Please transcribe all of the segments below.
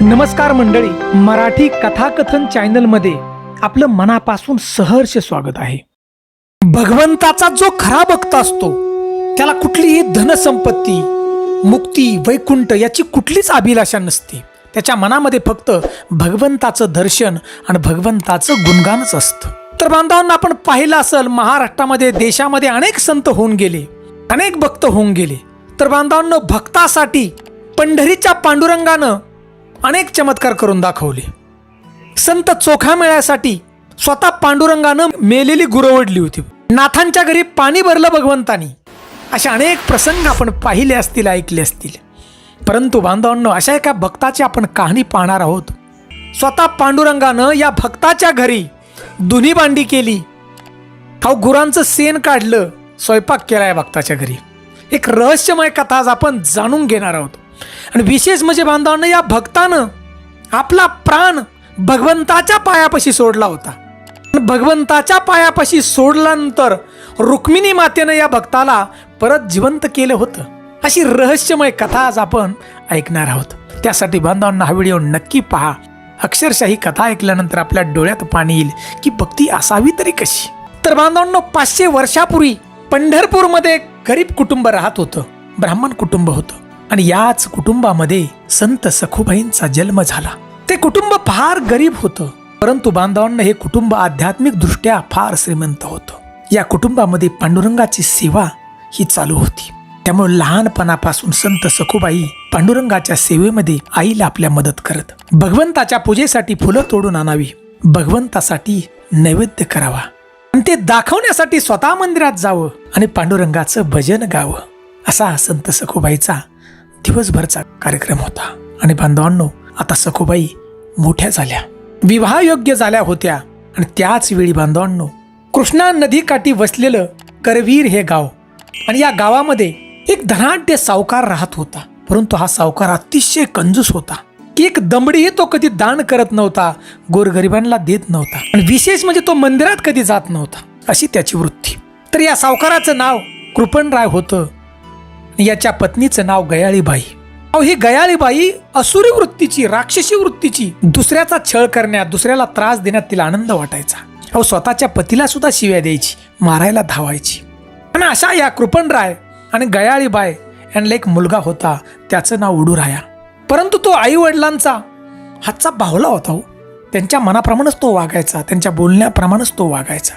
नमस्कार मंडळी मराठी कथाकथन चॅनलमध्ये आपलं मनापासून सहर्ष स्वागत आहे. भगवंताचा जो खरा भक्त असतो त्याला कुठलीही धनसंपत्ती मुक्ती वैकुंठ याची कुठलीच अभिलाषा नसते. त्याच्या मनामध्ये फक्त भगवंताचं दर्शन आणि भगवंताचं गुणगानच असतं. तर बांधवांना आपण पाहिलं असेल महाराष्ट्रामध्ये देशामध्ये अनेक संत होऊन गेले अनेक भक्त होऊन गेले. तर बांधवांना भक्तासाठी पंढरीच्या पांडुरंगानं अनेक चमत्कार करून दाखवले. संत चोखा मेळ्यासाठी स्वतः पांडुरंगानं मेलेली गुरवडली होती. नाथांच्या घरी पाणी भरलं भगवंतानी. असे अनेक प्रसंग आपण पाहिले असतील ऐकले असतील. परंतु बांधवांनो अशा एका भक्ताची आपण कहाणी पाहणार आहोत. स्वतः पांडुरंगानं या भक्ताच्या घरी दुनी भांडी केली. अहो गुरांचं सेन काढलं स्वयंपाक केला या भक्ताच्या घरी. एक रहस्यमय कथा आज आपण जाणून घेणार आहोत. आणि विशेष म्हणजे बांधवांना या भक्तानं आपला प्राण भगवंताच्या पायापाशी सोडला होता. भगवंताच्या पायापाशी सोडल्यानंतर रुक्मिणी मातेनं या भक्ताला परत जिवंत केलं होतं. अशी रहस्यमय कथा आज आपण ऐकणार आहोत. त्यासाठी बांधवांना हा व्हिडिओ नक्की पहा. अक्षरशः ही कथा ऐकल्यानंतर आपल्या डोळ्यात पाणी येईल की भक्ती असावी तरी कशी. तर बांधवांना पाचशे वर्षापूर्वी पंढरपूरमध्ये गरीब कुटुंब राहत होतं. ब्राह्मण कुटुंब होतं. आणि याच कुटुंबामध्ये संत सखुबाईंचा जन्म झाला. ते कुटुंब फार गरीब होतं परंतु बांधवांना हे कुटुंब आध्यात्मिक दृष्ट्या फार श्रीमंत होतं. या कुटुंबामध्ये पांडुरंगाची सेवा ही चालू होती. त्यामुळे लहानपणापासून संत सखुबाई पांडुरंगाच्या सेवेमध्ये आईला आपल्या मदत करत भगवंताच्या पूजेसाठी फुलं तोडून आणावी भगवंतासाठी नैवेद्य करावा आणि ते दाखवण्यासाठी स्वतः मंदिरात जावं आणि पांडुरंगाचं भजन गावं असा संत सखुबाईचा दिवसभरचा कार्यक्रम होता. आणि बांधवांनो आता सखोबाई मोठ्या झाल्या. विवाहयोग्य झाल्या होत्या. आणि त्याच वेळी बांधवांनो कृष्णा नदीकाठी वसलेलं करवीर हे गाव. आणि या गावामध्ये एक धनाढ्य सावकार राहत होता. परंतु हा सावकार अतिशय कंजूस होता. की एक दमडीही तो कधी दान करत नव्हता गोरगरिबांना देत नव्हता. आणि विशेष म्हणजे तो मंदिरात कधी जात नव्हता अशी त्याची वृत्ती. तर या सावकाराचं नाव कृपणराय होतं. याच्या पत्नीचं नाव गयाळीबाई. अहो ही गयाळीबाई असुरी वृत्तीची राक्षसी वृत्तीची दुसऱ्याचा छळ करण्यात दुसऱ्याला त्रास देण्यात तिला आनंद वाटायचा. अहो स्वतःच्या पतीला सुद्धा शिव्या द्यायची मारायला धावायची. आणि अशा या कृपणराय आणि गयाळीबाई यांना एक मुलगा होता त्याचं नाव उडूराया. परंतु तो आई वडिलांचा हातचा बाहुला होता हो. त्यांच्या मनाप्रमाणेच तो वागायचा त्यांच्या बोलण्याप्रमाणेच तो वागायचा.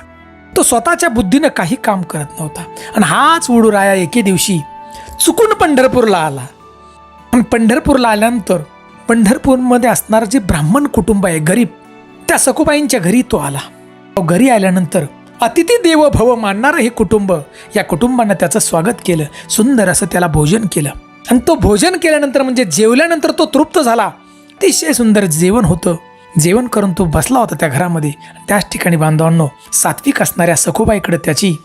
तो स्वतःच्या बुद्धीनं काही काम करत नव्हता. आणि हाच उडूराया एके दिवशी चुकून पंढरपूरला आला. पण पंढरपूरला आल्यानंतर पंढरपूरमध्ये असणारं जे ब्राह्मण कुटुंब आहे गरीब त्या सखुबाईंच्या घरी तो आला. तो घरी आल्यानंतर अतिथी देव भव मानणारं हे कुटुंब या कुटुंबानं त्याचं स्वागत केलं सुंदर असं त्याला भोजन केलं. आणि तो भोजन केल्यानंतर म्हणजे जेवल्यानंतर तो तृप्त झाला. अतिशय सुंदर जेवण होतं. जेवण करून तो बसला होता त्या घरामध्ये. त्याच ठिकाणी बांधवांनो सात्विक असणाऱ्या सखुबाईकडे त्याची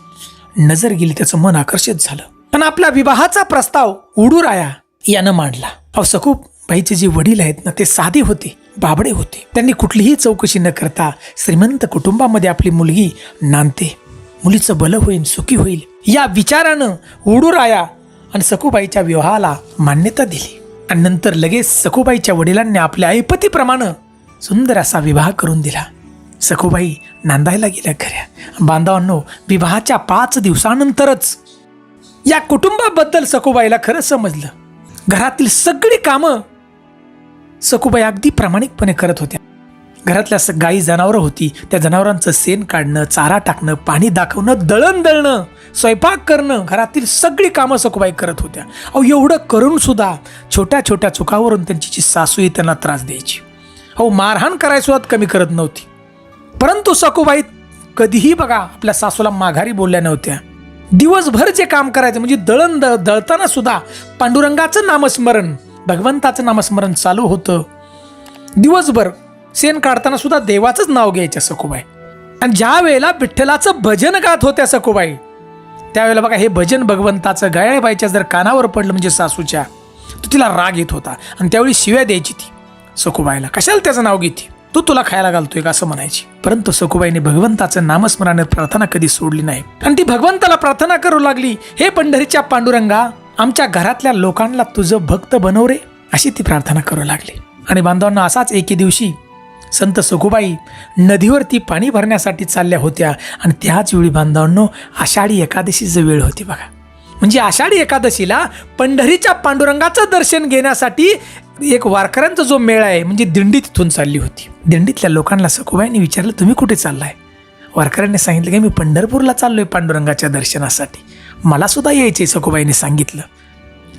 नजर गेली त्याचं मन आकर्षित झालं. आणि आपला विवाहाचा प्रस्ताव उडूराया यानं मांडला. अहो सखूप बाईचे जे वडील आहेत ना ते साधे होते बाबडे होते. त्यांनी कुठलीही चौकशी न करता श्रीमंत कुटुंबामध्ये आपली मुलगी नांदते. मुलीचं बल होईल सुखी होईल या विचारानं उडूराया आणि सखूबाईच्या विवाहाला मान्यता दिली. आणि नंतर लगेच सखूबाईच्या वडिलांनी आपल्या ऐपतीप्रमाणे सुंदर असा विवाह करून दिला. सखूबाई नांदायला गेल्या खऱ्या. बांधवांनो विवाहाच्या पाच दिवसानंतरच या कुटुंबाबद्दल सखुबाईला खरं समजलं. घरातील सगळी कामं सखुबाई अगदी प्रामाणिकपणे करत होत्या. घरातल्या स- गाई जनावरं होती. त्या जनावरांचं सेन काढणं चारा टाकणं पाणी दाखवणं दळण दळणं स्वयंपाक करणं घरातील सगळी कामं सखुबाई करत होत्या. अहो एवढं करून सुद्धा छोट्या छोट्या चुकावरून त्यांची जी सासूही त्यांना त्रास द्यायची. अहो मारहाण करायसुद्धा कमी करत नव्हती. परंतु सखुबाई कधीही बघा आपल्या सासूला माघारी बोलल्या नव्हत्या. दिवसभर जे काम करायचं म्हणजे दळण दळ दळताना सुद्धा पांडुरंगाचं नामस्मरण भगवंताचं नामस्मरण चालू होतं. दिवसभर सेन काढताना सुद्धा देवाचंच नाव घ्यायचं सखुबाई. आणि ज्या वेळेला विठ्ठलाचं भजन गात होत्या सखुबाई त्यावेळेला बघा हे भजन भगवंताचं गयाळबाईच्या जर कानावर पडलं म्हणजे सासूच्या तर तिला राग येत होता. आणि त्यावेळी शिव्या द्यायची ती सखुबाईला. कशाला त्याचं नाव घेते? तू तुला खायला घालतोय का असं म्हणायची. परंतु सखुबाईने भगवंताचं नामस्मरणाने प्रार्थना कधी सोडली नाही. आणि ती भगवंताला प्रार्थना करू लागली हे पंढरीच्या पांडुरंगा आमच्या घरातल्या लोकांना तुझं भक्त बनव रे अशी ती प्रार्थना करू लागली. आणि बांधवांना असाच एके दिवशी संत सखुबाई नदीवरती पाणी भरण्यासाठी चालल्या होत्या. आणि त्याच वेळी बांधवांनो आषाढी एकादशीचं वेळ होती बघा. म्हणजे आषाढी एकादशीला पंढरीच्या पांडुरंगाचं दर्शन घेण्यासाठी एक वारकऱ्यांचा जो मेळा आहे म्हणजे दिंडी तिथून चालली होती. दिंडीतल्या लोकांना सखुबाईंनी विचारलं तुम्ही कुठे चाललाय? वारकऱ्यांनी सांगितलं की मी पंढरपूरला चाललो आहे पांडुरंगाच्या दर्शनासाठी. मला सुद्धा यायचे सखुबाईने सांगितलं.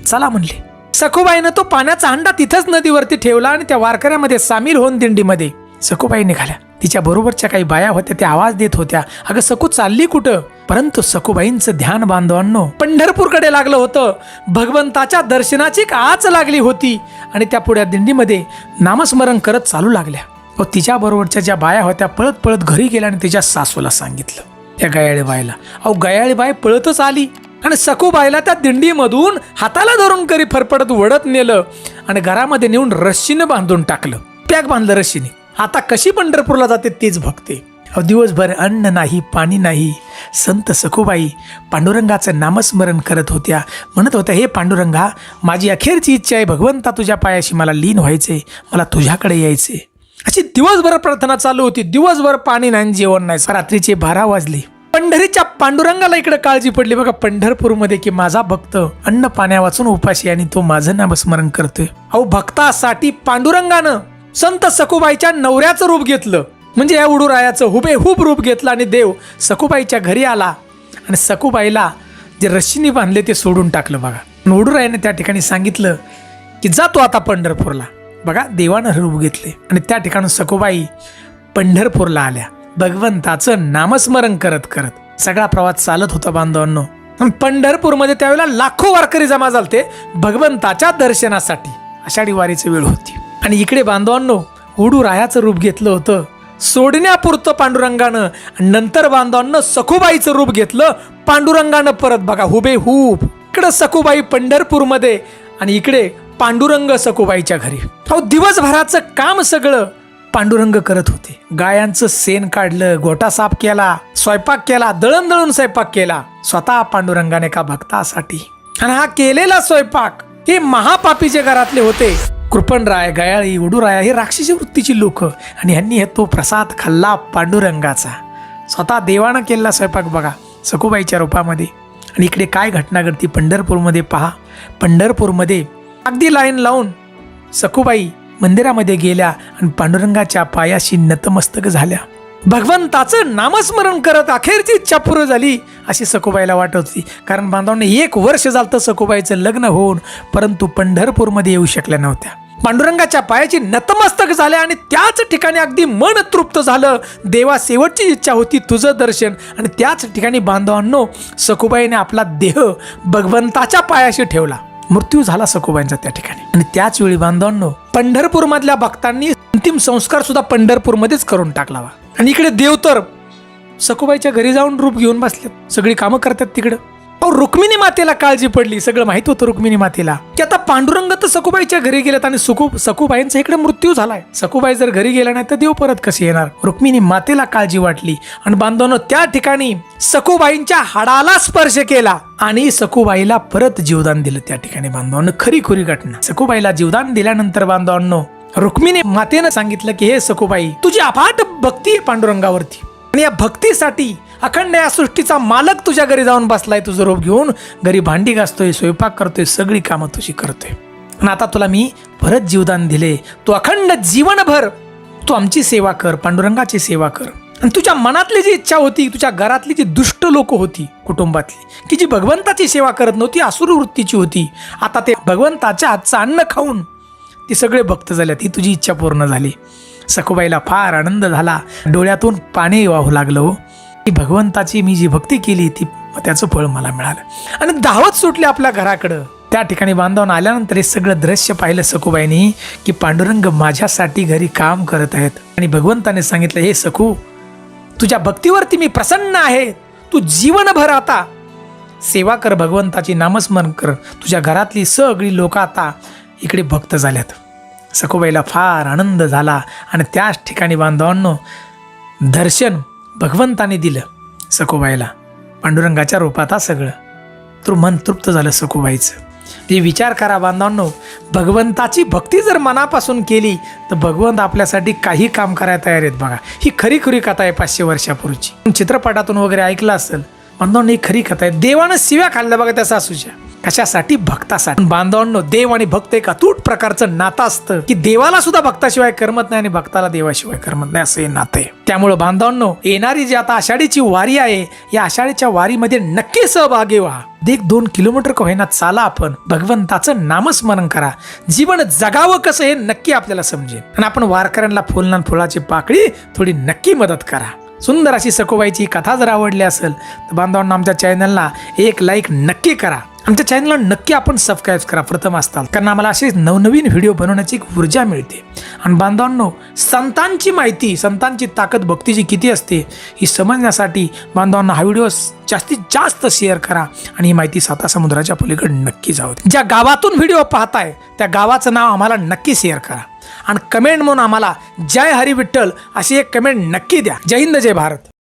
चला म्हणले. सखुबाईनं तो पाण्याचा हंडा तिथंच नदीवरती ठेवला आणि त्या वारकऱ्यामध्ये सामील होऊन दिंडीमध्ये सखुबाई निघाल्या. तिच्या बरोबरच्या काही बाया होत्या त्या आवाज देत होत्या. अगं सकू चालली कुठं? परंतु सखुबाईंचं ध्यान बांधवांनो पंढरपूरकडे लागलं होतं. भगवंताच्या दर्शनाची आच लागली होती. आणि त्या पुढ्या दिंडीमध्ये नामस्मरण करत चालू लागल्या. व तिच्या बरोबरच्या ज्या बाया होत्या पळत पळत घरी गेल्या आणि तिच्या सासूला सांगितलं. त्या गयाळीबाईला अहो गयाळीबाई पळतच आली. आणि सखूबाईला त्या दिंडीमधून हाताला धरून करी फरफडत वडत नेलं आणि घरामध्ये नेऊन रश्शीनं बांधून टाकलं. पॅक बांधलं रश्शीने आता कशी पंढरपूरला जाते तेच भक्ते अहो दिवसभर अन्न नाही पाणी नाही. संत सखुबाई पांडुरंगाचं नामस्मरण करत होत्या. म्हणत होत्या हे पांडुरंगा माझी अखेरची इच्छा आहे भगवंता तुझ्या पायाशी मला लीन व्हायचे मला तुझ्याकडे यायचे. अशी दिवसभर प्रार्थना चालू होती. दिवसभर पाणी नाही जेवण नाही. रात्रीचे बारा वाजले. पंढरीच्या पांडुरंगाला इकडे काळजी पडली. बघा पंढरपूरमध्ये की माझा भक्त अन्न पाण्या वाचून उपाशी आणि तो माझं नामस्मरण करतोय. अहो भक्तासाठी पांडुरंगानं संत सखुबाईच्या नवऱ्याचं रूप घेतलं. म्हणजे या उडूरायाचं हुबेहूब रूप घेतलं आणि देव सखुबाईच्या घरी आला. आणि सखुबाईला जे रश्मीने बांधले ते सोडून टाकलं बघा. उडुरायाने त्या ठिकाणी सांगितलं की जातो आता पंढरपूरला. बघा देवानं रूप घेतले. आणि त्या ठिकाणी सखुबाई पंढरपूरला आल्या. भगवंताचं नामस्मरण करत करत. सगळा प्रवास चालत होता बांधवांनो. पंढरपूरमध्ये त्यावेळेला लाखो वारकरी जमा झालते भगवंताच्या दर्शनासाठी. आषाढी वारीची वेळ होती. आणि इकडे बांधवांनो होडू रायाचं रूप घेतलं होतं. सोडण्यापुरतं पांडुरंगानं आणि नंतर बांधवांना सखुबाईचं रूप घेतलं. पांडुरंगानं परत बघा हुबे हुब इकडं सखुबाई पंढरपूरमध्ये आणि इकडे पांडुरंग सखुबाईच्या घरी. अहो दिवसभराचं काम सगळं पांडुरंग करत होते. गायांचं सेन काढलं गोटा साफ केला स्वयंपाक केला दळण दळून स्वयंपाक केला. स्वतः पांडुरंगाने का भक्तासाठी? आणि हा केलेला स्वयंपाक हे महापापीचे घरातले होते. कृपणराय गयाळी उडूराया हे राक्षसी वृत्तीची लोक आणि यांनी हे तो प्रसाद खाल्ला पांडुरंगाचा. स्वतः देवानं केलेला स्वयंपाक बघा सखुबाईच्या रूपामध्ये. आणि इकडे काय घटना घडती पंढरपूरमध्ये पहा. पंढरपूरमध्ये अगदी लाईन लावून सखुबाई मंदिरामध्ये गेल्या आणि पांडुरंगाच्या पायाशी नतमस्तक झाल्या. भगवंताचं नामस्मरण करत अखेरची इच्छा पूर्ण झाली अशी सखुबाईला वाटत होती. कारण बांधवांनी एक वर्ष झालं तर सखुबाईचं लग्न होऊन परंतु पंढरपूरमध्ये येऊ शकल्या नव्हत्या. पांडुरंगाच्या पायाची नतमस्तक झाल्या आणि त्याच ठिकाणी अगदी मन तृप्त झालं. देवा शेवटची इच्छा होती तुझं दर्शन. आणि त्याच ठिकाणी बांधवांनो सखुबाईने आपला देह भगवंताच्या पायाशी ठेवला. मृत्यू झाला सखुबाईंचा त्या ठिकाणी. आणि त्याच वेळी बांधवांनो पंढरपूरमधल्या भक्तांनी अंतिम संस्कार सुद्धा पंढरपूरमध्येच करून टाकलावा आणि इकडे देव तर सखुबाईच्या घरी जाऊन रूप घेऊन बसलेत. सगळी कामं करतात तिकडं. अहो रुक्मिणी मातेला काळजी पडली. सगळं माहीत होतं रुक्मिणी मातेला. की आता पांडुरंग तर सखुबाईच्या घरी गेलेत आणि सुखू सखुबाईंचा इकडे मृत्यू झालाय. सखुबाई जर घरी गेला नाही तर देव परत कसे येणार? रुक्मिणी मातेला काळजी वाटली. आणि बांधवांनो त्या ठिकाणी सखुबाईंच्या हाडाला स्पर्श केला. आणि सखुबाईला परत जीवदान दिलं त्या ठिकाणी बांधवांनो. खरी खुरी घटना. सखुबाईला जीवदान दिल्यानंतर बांधवांनो रुक्मिणी मातेनं सांगितलं की हे सखुबाई तुझी अफाट भक्ती आहे पांडुरंगावरती. आणि या भक्तीसाठी अखंड या सृष्टीचा मालक तुझ्या घरी जाऊन बसलाय. तुझं रोप घेऊन घरी भांडी घासतोय स्वयंपाक करतोय सगळी कामं तुझी करतोय. आणि आता तुला मी परत जीवदान दिले. तू अखंड जीवनभर तू आमची सेवा कर पांडुरंगाची सेवा कर. आणि तुझ्या मनातली जी इच्छा होती तुझ्या घरातली जी दुष्ट लोक होती कुटुंबातली की जी भगवंताची सेवा करत नव्हती असुर वृत्तीची होती आता ते भगवंताच्या हातचं अन्न खाऊन ती सगळे भक्त झाल्या ती तुझी इच्छा पूर्ण झाली. सखुबाईला फार आनंद झाला. डोळ्यातून पाणी वाहू लागलं हो. की भगवंताची मी जी भक्ती केली ती त्याचं फळ मला मिळालं. आणि धावत सुटले आपल्या घराकडं. त्या ठिकाणी बांधवून आल्यानंतर हे सगळं दृश्य पाहिलं सखुबाईनी की पांडुरंग माझ्यासाठी घरी काम करत आहेत. आणि भगवंताने सांगितलं हे सखू तुझ्या भक्तीवरती मी प्रसन्न आहे. तू जीवनभर आता सेवा कर भगवंताची नामस्मरण कर. तुझ्या घरातली सगळी लोक आता इकडे भक्त झाल्यात. सखोबाईला फार आनंद झाला आणि त्याच ठिकाणी बांधवांनो दर्शन भगवंताने दिलं सखोबाईला. पांडुरंगाच्या रूपात हा सगळं. तर मन तृप्त झालं सखोबाईचं. ते विचार करा बांधवांनो भगवंताची भक्ती जर मनापासून केली तर भगवंत आपल्यासाठी काही काम करायला तयार आहेत बघा. ही खरी खरी कथा आहे पाचशे वर्षापूर्वीची. चित्रपटातून वगैरे ऐकलं असेल बांधवांनो ही खरी कथा आहे. देवानं शिव्या खाल्ल्या बघा त्या सासूच्या. कशासाठी? भक्तासाठी. बांधवांनो देव आणि भक्त एक अतूट प्रकारचं नातं असतं की देवाला सुद्धा भक्ताशिवाय करमत नाही आणि भक्ताला देवाशिवाय करमत नाही असं हे नातं आहे. त्यामुळं बांधवांनो येणारी जी आता आषाढीची वारी आहे या आषाढीच्या वारीमध्ये नक्की सहभागी व्हा. एक दोन किलोमीटर का होईना चाला आपण. भगवंताचं नामस्मरण करा. जीवन जगावं कसं हे नक्की आपल्याला समजेल. आणि आपण वारकऱ्यांना फुलना फुलाची पाकळी थोडी नक्की मदत करा. सुंदर अशी सखोबाईची कथा जर आवडली असेल तर बांधवांना आमच्या चॅनलला एक लाईक नक्की करा. आमच्या चॅनलला नक्की आपण सबस्क्राईब करा प्रथम असताल. कारण आम्हाला असे नवनवीन व्हिडिओ बनवण्याची एक ऊर्जा मिळते. आणि बांधवांनो संतांची माहिती संतांची ताकद भक्तीची किती असते ही समजण्यासाठी बांधवांना हा व्हिडिओ जास्तीत जास्त शेअर करा आणि ही माहिती साता समुद्राच्या पलीकडे नक्की जाऊ ज्या गावातून व्हिडिओ पाहताय त्या गावाचं नाव आम्हाला नक्की शेअर करा. आणि कमेंट म्हणून आम्हाला जय हरी विठ्ठल अशी एक कमेंट नक्की द्या. जय हिंद जय भारत.